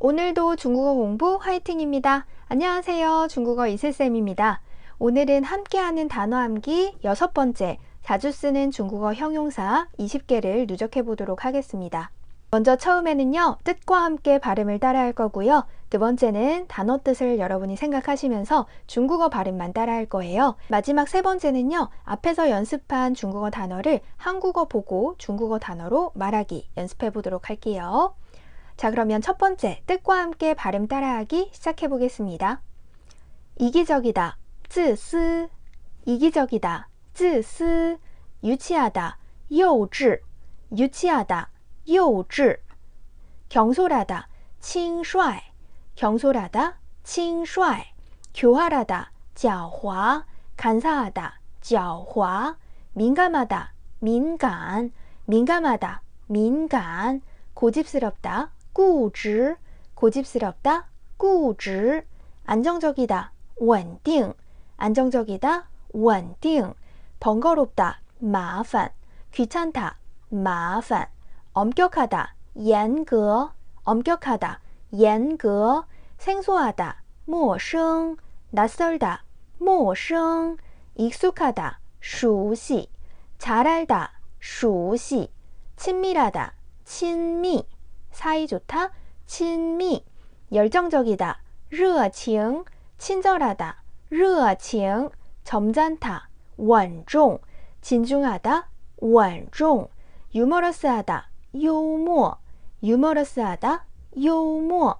오늘도 중국어 공부 화이팅입니다. 안녕하세요. 중국어 이슬쌤입니다. 오늘은 함께하는 단어 암기 여섯 번째 자주 쓰는 중국어 형용사 20개를 누적해 보도록 하겠습니다. 먼저 처음에는요, 뜻과 함께 발음을 따라 할 거고요. 두 번째는 단어 뜻을 여러분이 생각하시면서 중국어 발음만 따라 할 거예요. 마지막 세 번째는요, 앞에서 연습한 중국어 단어를 한국어 보고 중국어 단어로 말하기 연습해 보도록 할게요. 자, 그러면 첫 번째, 뜻과 함께 발음 따라하기 시작해 보겠습니다. 이기적이다, 自私, 이기적이다, 自私, 유치하다, 幼稚, 유치하다, 幼稚 경솔하다 轻率 경솔하다 轻率 교활하다 狡猾 간사하다 狡猾 민감하다 敏感 민감하다 敏感 고집스럽다 固执 고집스럽다 固执 안정적이다 稳定 안정적이다 稳定 번거롭다 麻烦 귀찮다 麻烦 엄격하다, 严格, 엄격하다, 严格, 생소하다, 陌生, 낯설다, 陌生, 익숙하다, 熟悉, 잘 알다, 熟悉, 친밀하다, 亲密, 사이 좋다, 亲密, 열정적이다, 热情, 친절하다, 热情, 점잖다, 稳重, 진중하다, 稳重, 유머러스하다,幽默, 유머러스하다, 幽默,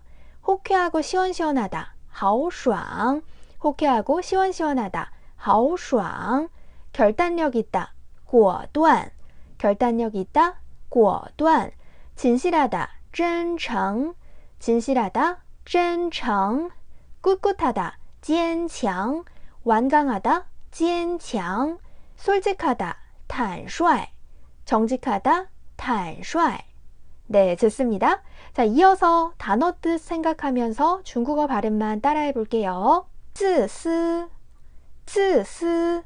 호쾌하고 시원시원하다, 豪爽, 호쾌하고 시원시원하다, 豪爽, 결단력 있다, 果断, 결단력 있다, 果断, 진실하다, 真诚, 진실하다, 真诚, 꿋꿋하다, 坚强, 완강하다, 坚强, 솔직하다, 坦率, 정직하다, 坦率. 네, 좋습니다. 자, 이어서 단어 뜻 생각하면서 중국어 발음만 따라해 볼게요. 自私,自私,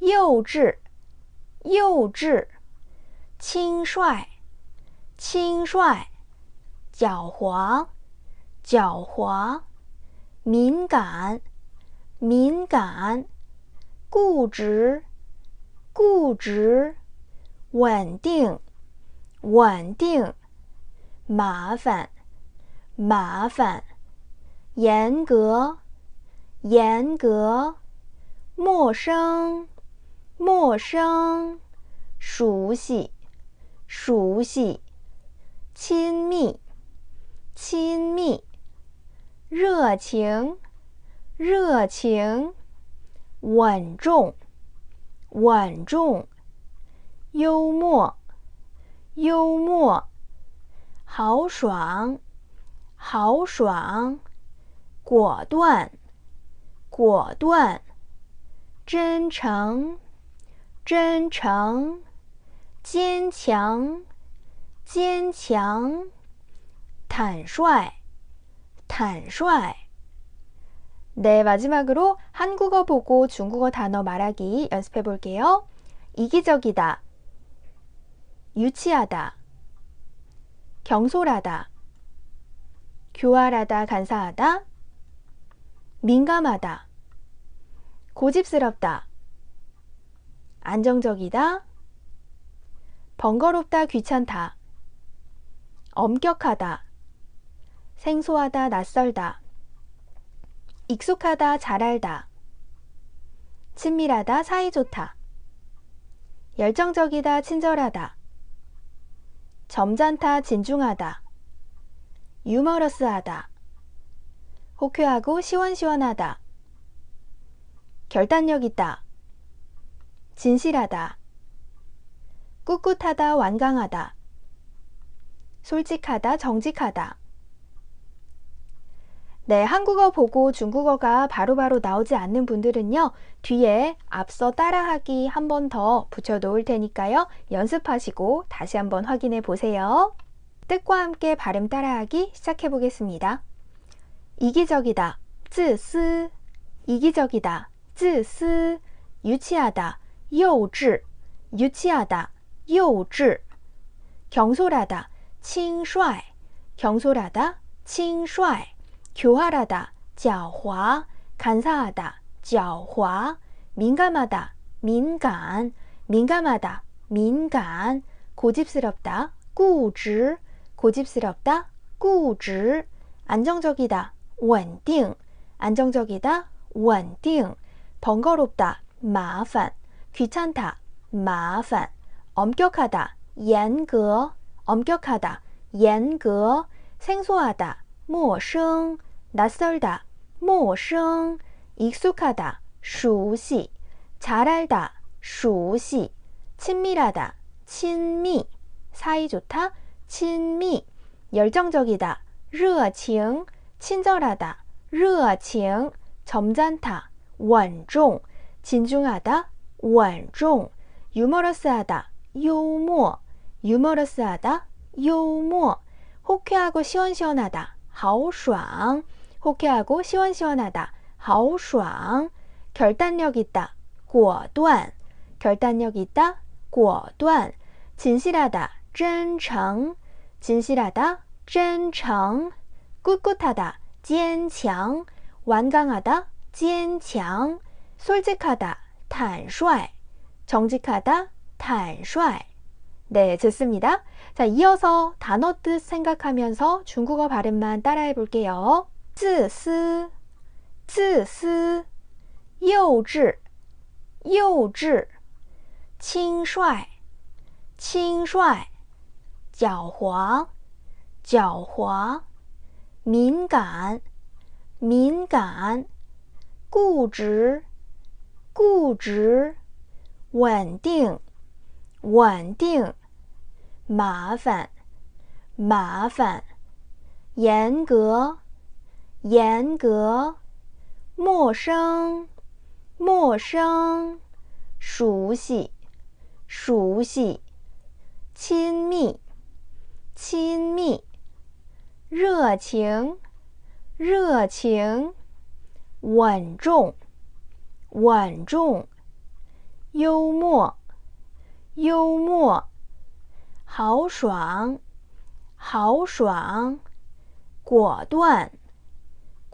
幼稚,幼稚, 轻率,轻率, 狡猾,狡猾,敏感,敏感,固执,固执,稳定,稳定，麻烦，麻烦，严格，严格，陌生，陌生，熟悉，熟悉，亲密，亲密，热情，热情，稳重，稳重，幽默。幽默，豪爽，豪爽，果断，果断，真诚，真诚，坚强，坚强，坦率，坦率。네마지막으로한국어보고중국어단어말하기연습해볼게요이기적이다 유치하다, 경솔하다, 교활하다, 간사하다, 민감하다, 고집스럽다, 안정적이다, 번거롭다, 귀찮다, 엄격하다, 생소하다, 낯설다, 익숙하다, 잘 알다, 친밀하다, 사이좋다, 열정적이다, 친절하다, 점잖다, 진중하다. 유머러스하다. 호쾌하고 시원시원하다. 결단력 있다. 진실하다. 꿋꿋하다, 완강하다. 솔직하다, 정직하다. 네, 한국어 보고 중국어가 바로바로 바로 나오지 않는 분들은요. 뒤에 앞서 따라하기 한 번 더 붙여 놓을 테니까요. 연습하시고 다시 한번 확인해 보세요. 뜻과 함께 발음 따라하기 시작해 보겠습니다. 이기적이다. 쯔스 이기적이다. 쯔스 유치하다. 요지 유치하다. 요지 경솔하다. 칭帥 경솔하다. 칭帥 교활하다, 狡猾 간사하다, 狡猾 민감하다, 민간 민감하다, 민간 고집스럽다, 固执 고집스럽다, 固执 안정적이다, 稳定 안정적이다, 稳定 번거롭다, 麻烦 귀찮다, 麻烦 엄격하다, 严格 엄격하다, 严格 생소하다, 陌生 낯설다, 陌生 익숙하다, 熟悉 잘 알다, 熟悉 친밀하다, 亲密 사이 좋다, 亲密 열정적이다, 热情 친절하다, 热情 점잖다, 稳重 진중하다, 稳重 유머러스하다, 幽默 유머러스하다, 幽默 호쾌하고 시원시원하다, 豪爽 호쾌하고 시원시원하다, 豪爽 결단력 있다, 果断 결단력 있다, 果断 진실하다, 真诚 진실하다, 真诚 꿋꿋하다, 坚强 완강하다, 坚强 솔직하다, 坦率 정직하다, 坦率 네, 좋습니다. 자, 이어서 단어 뜻 생각하면서 중국어 발음만 따라해 볼게요. 自私,自私,幼稚,幼稚,轻率,轻率,狡猾,狡猾,敏感,敏感,固执,固执,稳定,稳定,麻烦,麻烦,严格,严格,陌生,陌生,熟悉,熟悉,亲密,亲密,热情,热情,稳重,稳重,幽默,幽默,豪爽,豪爽,果断,